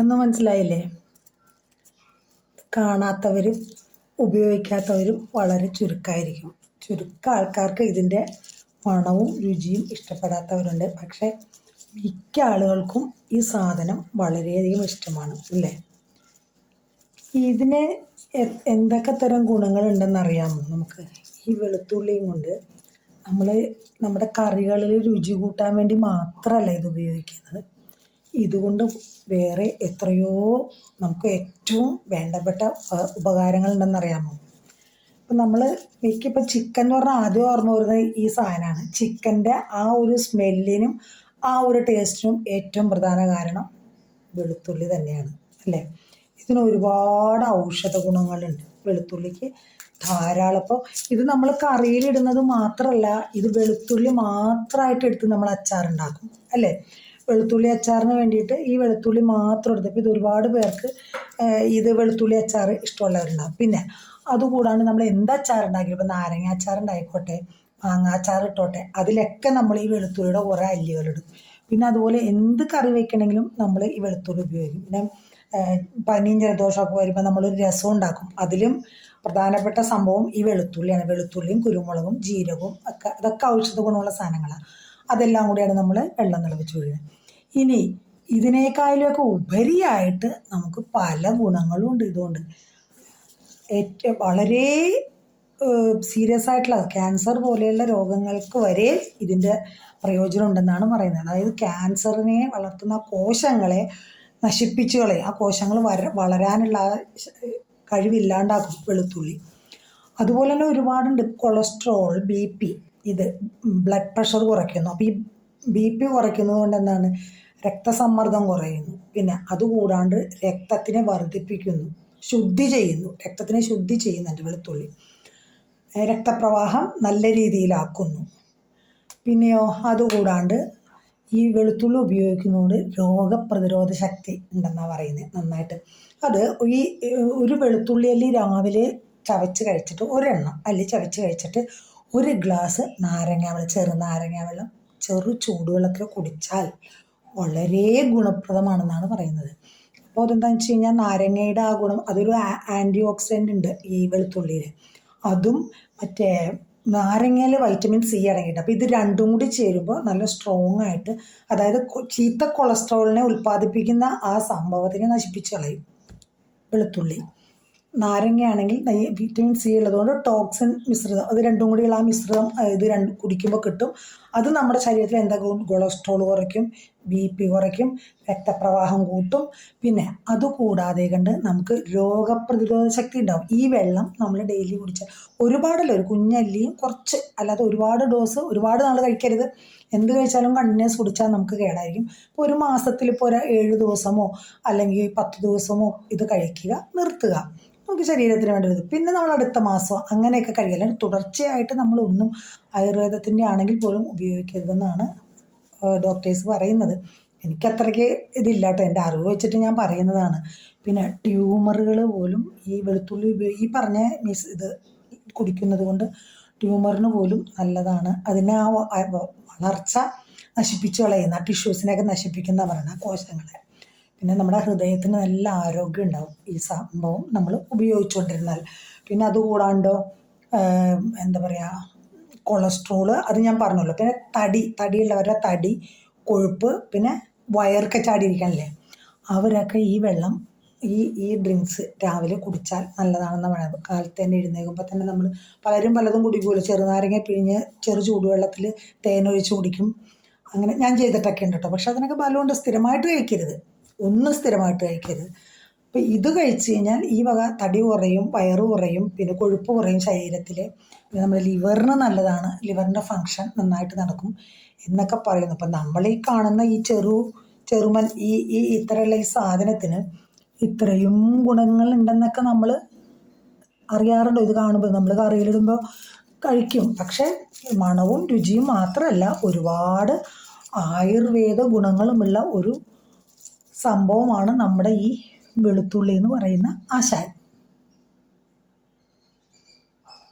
എന്ന് മനസ്സിലായില്ലേ? കാണാത്തവരും ഉപയോഗിക്കാത്തവരും വളരെ ചുരുക്കമായിരിക്കും ചുരുക്കം ആൾക്കാർക്ക് ഇതിന്റെ മണവും രുചിയും ഇഷ്ടപ്പെടാത്തവരുണ്ട്. പക്ഷേ മിക്ക ആളുകൾക്കും ഈ സാധനം വളരെയധികം ഇഷ്ടമാണ് അല്ലേ? ഇതിന് എന്തൊക്കെ തരം ഗുണങ്ങളുണ്ടെന്ന് അറിയാമോ നമുക്ക്? ഈ വെളുത്തുള്ളിയും കൊണ്ട് നമ്മൾ നമ്മുടെ കറികളിൽ രുചി കൂട്ടാൻ വേണ്ടി മാത്രമല്ല ഇത് ഉപയോഗിക്കുന്നത്. ഇതുകൊണ്ട് വേറെ എത്രയോ നമുക്ക് ഏറ്റവും വേണ്ടപ്പെട്ട ഉപകാരങ്ങൾ ഉണ്ടെന്നറിയാമോ അപ്പം നമ്മൾ മിക്കിപ്പോൾ ചിക്കൻ എന്ന് പറഞ്ഞാൽ ആദ്യം ഓർമ്മ വരുന്നത് ഈ സാധനമാണ്. ചിക്കന്റെ ആ ഒരു സ്മെല്ലിനും ആ ഒരു ടേസ്റ്റിനും ഏറ്റവും പ്രധാന കാരണം വെളുത്തുള്ളി തന്നെയാണ് അല്ലേ? ഇതിന് ഒരുപാട് ഔഷധ ഗുണങ്ങളുണ്ട് വെളുത്തുള്ളിക്ക്. ധാരാളം ഇപ്പോൾ ഇത് നമ്മൾ കറിയിലിടുന്നത് മാത്രമല്ല ഇത് വെളുത്തുള്ളി മാത്രമായിട്ട് എടുത്ത് നമ്മൾ അച്ചാറുണ്ടാക്കും അല്ലേ? വെളുത്തുള്ളി അച്ചാറിന് വേണ്ടിയിട്ട് ഈ വെളുത്തുള്ളി മാത്രം എടുത്തപ്പോൾ ഇത് ഒരുപാട് പേർക്ക് ഇത് വെളുത്തുള്ളി അച്ചാർ ഇഷ്ടമുള്ളവരുണ്ടാകും പിന്നെ അതുകൂടാണ്ട് നമ്മൾ എന്ത് അച്ചാർ ഉണ്ടാക്കിയാലും ഇപ്പോൾ നാരങ്ങ അച്ചാർ ഉണ്ടായിക്കോട്ടെ മാങ്ങ അച്ചാർ ഇട്ടോട്ടെ അതിലൊക്കെ നമ്മൾ ഈ വെളുത്തുള്ളിയുടെ കുറേ അല്ലികളിടും പിന്നെ അതുപോലെ എന്ത് കറി വയ്ക്കണമെങ്കിലും നമ്മൾ ഈ വെളുത്തുള്ളി ഉപയോഗിക്കും. പിന്നെ പനിയും ജലദോഷമൊക്കെ വരുമ്പോൾ നമ്മളൊരു രസം ഉണ്ടാക്കും. അതിലും പ്രധാനപ്പെട്ട സംഭവം ഈ വെളുത്തുള്ളിയാണ്. വെളുത്തുള്ളിയും കുരുമുളകും ജീരകവും ഒക്കെ അതൊക്കെ ഔഷധ ഗുണമുള്ള സാധനങ്ങളാണ്. അതെല്ലാം കൂടിയാണ് നമ്മൾ വെള്ളം തിളപ്പിച്ച് ഒഴിയുന്നത് ഇനി ഇതിനേക്കാളിലൊക്കെ ഉപരിയായിട്ട് നമുക്ക് പല ഗുണങ്ങളും ഉണ്ട് ഇതുകൊണ്ട്. ഏറ്റവും വളരെ സീരിയസ് ആയിട്ടുള്ള ക്യാൻസർ പോലെയുള്ള രോഗങ്ങൾക്ക് വരെ ഇതിന്റെ പ്രയോജനം ഉണ്ടെന്നാണ് പറയുന്നത്. അതായത് ക്യാൻസറിനെ വളർത്തുന്ന കോശങ്ങളെ നശിപ്പിച്ചു കളയും ആ കോശങ്ങൾ വര വളരാനുള്ള കഴിവില്ലാണ്ടാക്കും വെളുത്തുള്ളി. അതുപോലെ തന്നെ ഒരുപാടുണ്ട് കൊളസ്ട്രോൾ ബി പി. ഇത് ബ്ലഡ് പ്രഷർ കുറയ്ക്കുന്നു. അപ്പോൾ ഈ ബി പി കുറയ്ക്കുന്നത് കൊണ്ട് എന്താണ്? രക്തസമ്മർദ്ദം കുറയുന്നു. പിന്നെ അതുകൂടാണ്ട് രക്തത്തിനെ വർദ്ധിപ്പിക്കുന്നു. ശുദ്ധി ചെയ്യുന്നു. രക്തത്തിനെ ശുദ്ധി ചെയ്യുന്നുണ്ട് വെളുത്തുള്ളി. രക്തപ്രവാഹം നല്ല രീതിയിലാക്കുന്നു. പിന്നെയോ അതുകൂടാണ്ട് ഈ വെളുത്തുള്ളി ഉപയോഗിക്കുന്നതുകൊണ്ട് രോഗപ്രതിരോധ ശക്തി ഉണ്ടെന്നാണ് പറയുന്നത് നന്നായിട്ട്. അത് ഈ ഒരു വെളുത്തുള്ളി അല്ലി രാവിലെ ചവച്ച് കഴിച്ചിട്ട് ഒരെണ്ണം അല്ലി ചവച്ച് കഴിച്ചിട്ട് ഒരു ഗ്ലാസ് നാരങ്ങ വെള്ളം ചെറു നാരങ്ങ വെള്ളം ചെറു ചൂടുവെള്ളത്തിൽ കുടിച്ചാൽ വളരെ ഗുണപ്രദമാണെന്നാണ് പറയുന്നത്. അപ്പോൾ അതെന്താണെന്ന് വെച്ച് കഴിഞ്ഞാൽ നാരങ്ങയുടെ ആ ഗുണം അതൊരു ആന്റി ഓക്സിഡന്റ് ഉണ്ട് ഈ വെളുത്തുള്ളിയിൽ അതും മറ്റേ നാരങ്ങയിൽ വൈറ്റമിൻ സി അടങ്ങിയിട്ട് അപ്പോൾ ഇത് രണ്ടും കൂടി ചേരുമ്പോൾ നല്ല സ്ട്രോങ് ആയിട്ട് അതായത് ചീത്ത കൊളസ്ട്രോളിനെ ഉൽപ്പാദിപ്പിക്കുന്ന ആ സംഭവത്തിനെ നശിപ്പിച്ച് കളയും വെളുത്തുള്ളി. നാരങ്ങയാണെങ്കിൽ വിറ്റമിൻ സി ഉള്ളതുകൊണ്ട് ടോക്സിൻ മിശ്രിതം. അത് രണ്ടും കൂടിയുള്ള ആ മിശ്രിതം ഇത് രണ്ട് കുടിക്കുമ്പോൾ കിട്ടും. അത് നമ്മുടെ ശരീരത്തിൽ എന്താ കൊളസ്ട്രോൾ കുറയ്ക്കും. ബി പി കുറയ്ക്കും രക്തപ്രവാഹം കൂട്ടും. പിന്നെ അതുകൂടാതെ കണ്ട് നമുക്ക് രോഗപ്രതിരോധ ശക്തി ഉണ്ടാവും. ഈ വെള്ളം നമ്മൾ ഡെയിലി കുടിച്ചാൽ ഒരുപാടല്ല ഒരു കുഞ്ഞല്ലിയും കുറച്ച് അല്ലാതെ ഒരുപാട് ഡോസ് ഒരുപാട് നാൾ കഴിക്കരുത്. എന്ത് കഴിച്ചാലും കണ്ടിന്യൂസ് കുടിച്ചാൽ നമുക്ക് കേടായിരിക്കും. ഇപ്പോൾ ഒരു മാസത്തിൽ ഇപ്പോൾ ഒരു ഏഴ് ദിവസമോ അല്ലെങ്കിൽ പത്ത് ദിവസമോ ഇത് കഴിക്കുക നിർത്തുക. നമുക്ക് ശരീരത്തിന് വേണ്ടി ഇത്. പിന്നെ നമ്മൾ അടുത്ത മാസം അങ്ങനെയൊക്കെ കഴിക്കുക. തുടർച്ചയായിട്ട് നമ്മളൊന്നും ആയുർവേദത്തിന്റെ ആണെങ്കിൽ പോലും ഉപയോഗിക്കരുതെന്നാണ് ഡോക്ടേഴ്സ് പറയുന്നത്. എനിക്കത്രയ്ക്ക് ഇതില്ല കേട്ടോ എന്റെ അറിവ് വെച്ചിട്ട് ഞാൻ പറയുന്നതാണ്. പിന്നെ ട്യൂമറുകൾ പോലും ഈ വെളുത്തുള്ളി ഈ പറഞ്ഞ മിസ് ഇത് കുടിക്കുന്നത് കൊണ്ട് ട്യൂമറിന് പോലും നല്ലതാണ്. അതിനെ ആ വളർച്ച നശിപ്പിച്ച് കളയുന്ന ടിഷ്യൂസിനെയൊക്കെ നശിപ്പിക്കുന്ന പറയുന്ന കോശങ്ങളെ. പിന്നെ നമ്മുടെ ഹൃദയത്തിന് നല്ല ആരോഗ്യം ഉണ്ടാവും. ഈ സംഭവം നമ്മൾ ഉപയോഗിച്ചുകൊണ്ടിരുന്നാൽ. പിന്നെ അതുകൂടാണ്ടോ എന്താ പറയുക കൊളസ്ട്രോൾ അത് ഞാൻ പറഞ്ഞല്ലോ. പിന്നെ തടി തടിയുള്ളവരുടെ തടി കൊഴുപ്പ് പിന്നെ വയറൊക്കെ ചാടിയിരിക്കാനല്ലേ അവരൊക്കെ ഈ വെള്ളം ഈ ഈ ഡ്രിങ്ക്സ് രാവിലെ കുടിച്ചാൽ നല്ലതാണെന്ന് പറയുന്നത്. കാലത്ത് തന്നെ എഴുന്നേൽക്കുമ്പോൾ തന്നെ നമ്മൾ പലരും പലതും കുടിക്കുമല്ലോ ചെറുനാരങ്ങ പിഴിഞ്ഞ് ചെറു ചൂടുവെള്ളത്തിൽ തേനൊഴിച്ച് കുടിക്കും. അങ്ങനെ ഞാൻ ചെയ്തിട്ടൊക്കെ ഉണ്ട് കേട്ടോ പക്ഷെ അതിനൊക്കെ ബലമുണ്ട് സ്ഥിരമായിട്ട് കഴിക്കരുത്. ഒന്നും സ്ഥിരമായിട്ട് കഴിക്കരുത്. അപ്പോൾ ഇത് കഴിച്ചു കഴിഞ്ഞാൽ ഈ വക തടി കുറയും വയറ് കുറയും പിന്നെ കൊഴുപ്പ് കുറയും ശരീരത്തിൽ പിന്നെ നമ്മുടെ ലിവറിന് നല്ലതാണ്. ലിവറിന്റെ ഫങ്ഷൻ നന്നായിട്ട് നടക്കും എന്നൊക്കെ പറയുന്നു. അപ്പം നമ്മൾ ഈ കാണുന്ന ഈ ചെറു ചെറുമൻ ഈ ഈ ഇത്രയുള്ള ഈ സാധനത്തിന് ഇത്രയും ഗുണങ്ങൾ ഉണ്ടെന്നൊക്കെ നമ്മൾ അറിയാറുണ്ടോ. ഇത് കാണുമ്പോൾ നമ്മൾ കറിയിലിടുമ്പോൾ കഴിക്കും. പക്ഷേ മണവും രുചിയും മാത്രമല്ല ഒരുപാട് ആയുർവേദ ഗുണങ്ങളുമുള്ള ഒരു സംഭവമാണ് നമ്മുടെ ഈ വെളുത്തുള്ളി എന്ന് പറയുന്ന ആശാൻ